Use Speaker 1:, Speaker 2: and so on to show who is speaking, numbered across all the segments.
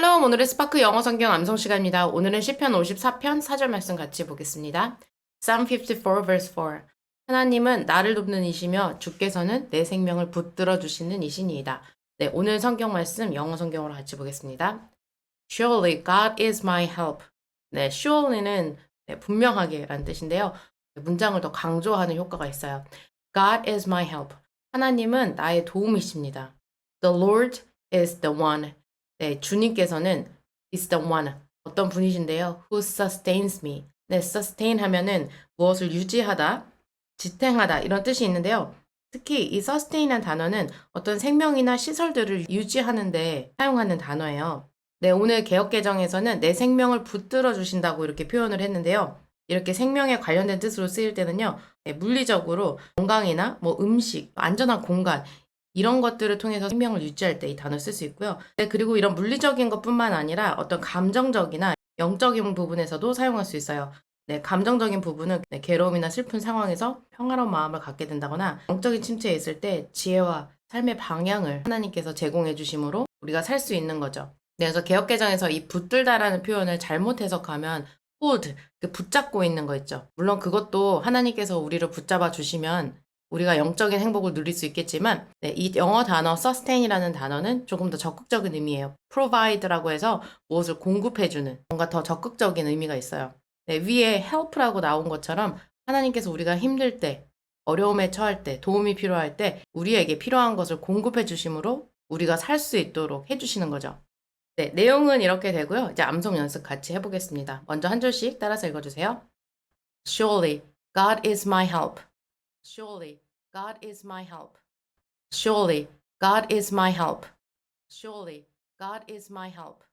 Speaker 1: 샬롬 오늘의 스파크 영어 성경 암송 시간입니다. 오늘은 시편 54편 4절 말씀 같이 보겠습니다. Psalm 54 verse 4 하나님은 나를 돕는 이시며 주께서는 내 생명을 붙들어 주시는 이신이다. 네, 오늘 성경 말씀 영어 성경으로 같이 보겠습니다. Surely God is my help. 네, surely는 네, 분명하게 라는 뜻인데요. 문장을 더 강조하는 효과가 있어요. God is my help. 하나님은 나의 도움이십니다. The Lord is the one. 네, 주님께서는 is the one. 어떤 분이신데요. Who sustains me. 네, sustain 하면은 무엇을 유지하다, 지탱하다 이런 뜻이 있는데요. 특히 이 sustain한 단어는 어떤 생명이나 시설들을 유지하는데 사용하는 단어예요. 네, 오늘 개혁개정에서는 내 생명을 붙들어 주신다고 이렇게 표현을 했는데요. 이렇게 생명에 관련된 뜻으로 쓰일 때는요, 네, 물리적으로 건강이나 뭐 음식, 안전한 공간, 이런 것들을 통해서 생명을 유지할 때 이 단어를 쓸수 있고요. 네, 그리고 이런 물리적인 것뿐만 아니라 어떤 감정적이나 영적인 부분에서도 사용할 수 있어요. 네, 감정적인 부분은 네, 괴로움이나 슬픈 상황에서 평화로운 마음을 갖게 된다거나 영적인 침체에 있을 때 지혜와 삶의 방향을 하나님께서 제공해 주심으로 우리가 살 수 있는 거죠. 네, 그래서 개혁개정에서 이 붙들다라는 표현을 잘못 해석하면 hold, 그 붙잡고 있는 거 있죠. 물론 그것도 하나님께서 우리를 붙잡아 주시면 우리가 영적인 행복을 누릴 수 있겠지만 네, 이 영어 단어 sustain이라는 단어는 조금 더 적극적인 의미예요. provide라고 해서 무엇을 공급해주는 뭔가 더 적극적인 의미가 있어요. 네, 위에 help라고 나온 것처럼 하나님께서 우리가 힘들 때, 어려움에 처할 때, 도움이 필요할 때 우리에게 필요한 것을 공급해 주심으로 우리가 살 수 있도록 해주시는 거죠. 네, 내용은 이렇게 되고요. 이제 암송 연습 같이 해보겠습니다. 먼저 한 줄씩 따라서 읽어주세요. Surely God is my help. Surely God is my help. Surely God is my help. Surely God is my help.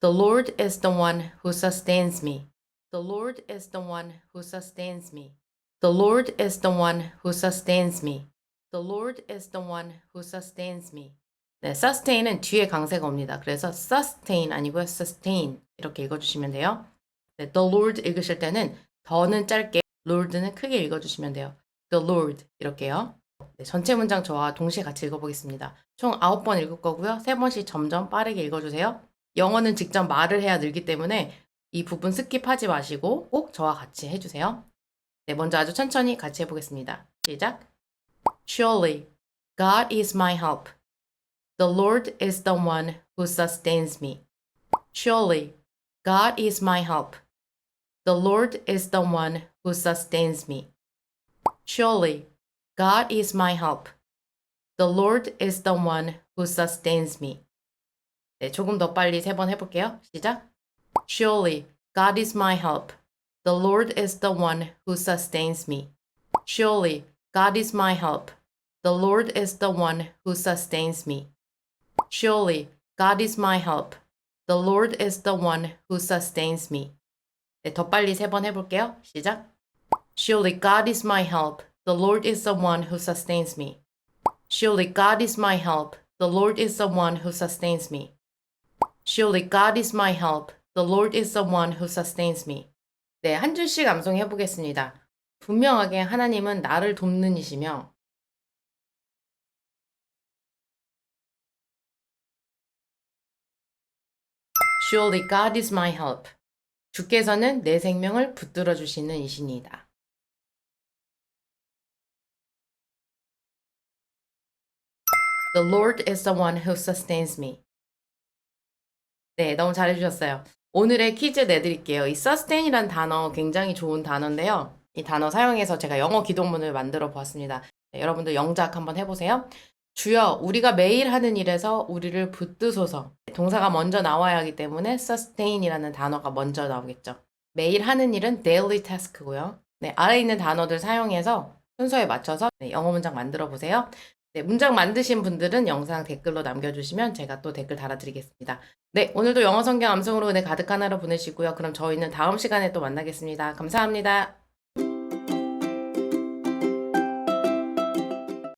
Speaker 1: The Lord is the one who sustains me. The Lord is the one who sustains me. The Lord is the one who sustains me. The Lord is the one who sustains me. 네, sustain은 뒤에 강세가 옵니다. 그래서 sustain 아니고요, sustain 이렇게 읽어주시면 돼요. 네, the Lord 읽으실 때는 더는 짧게, Lord는 크게 읽어주시면 돼요. The Lord 이렇게요. 네, 전체 문장 저와 동시에 같이 읽어보겠습니다. 총 9번 읽을 거고요. 3번씩 점점 빠르게 읽어주세요. 영어는 직접 말을 해야 늘기 때문에 이 부분 스킵하지 마시고 꼭 저와 같이 해주세요. 네, 먼저 아주 천천히 같이 해보겠습니다. 시작. Surely God is my help. The Lord is the one who sustains me. Surely God is my help. The Lord is the one who sustains me. Surely God is my help. The Lord is the one who sustains me. 네, 조금 더 빨리 세 번 해볼게요. 시작. Surely God is my help. The Lord is the one who sustains me. Surely God is my help. The Lord is the one who sustains me. Surely God is my help. The Lord is the one who sustains me. 네, 더 빨리 세 번 해볼게요. 시작. Surely God is my help. The Lord is the one who sustains me. Surely God is my help. The Lord is the one who sustains me. Surely God is my help. The Lord is the one who sustains me. 네, 한 줄씩 암송해 보겠습니다. 분명하게 하나님은 나를 돕는 이시며 Surely God is my help. 주께서는 내 생명을 붙들어 주시는 이신이다. The Lord is the one who sustains me. 네, 너무 잘해주셨어요. 오늘의 퀴즈 내드릴게요. 이 sustain이란 단어 굉장히 좋은 단어인데요. 이 단어 사용해서 제가 영어 기동문을 만들어 보았습니다. 네, 여러분들 영작 한번 해보세요. 주여, 우리가 매일 하는 일에서 우리를 붙드소서. 동사가 먼저 나와야 하기 때문에 sustain이라는 단어가 먼저 나오겠죠. 매일 하는 일은 daily task고요. 네, 아래 있는 단어들 사용해서 순서에 맞춰서 네, 영어 문장 만들어 보세요. 네, 문장 만드신 분들은 영상 댓글로 남겨주시면 제가 또 댓글 달아드리겠습니다. 네, 오늘도 영어 성경 암송으로 은혜 가득한 하루 보내시고요. 그럼 저희는 다음 시간에 또 만나겠습니다. 감사합니다.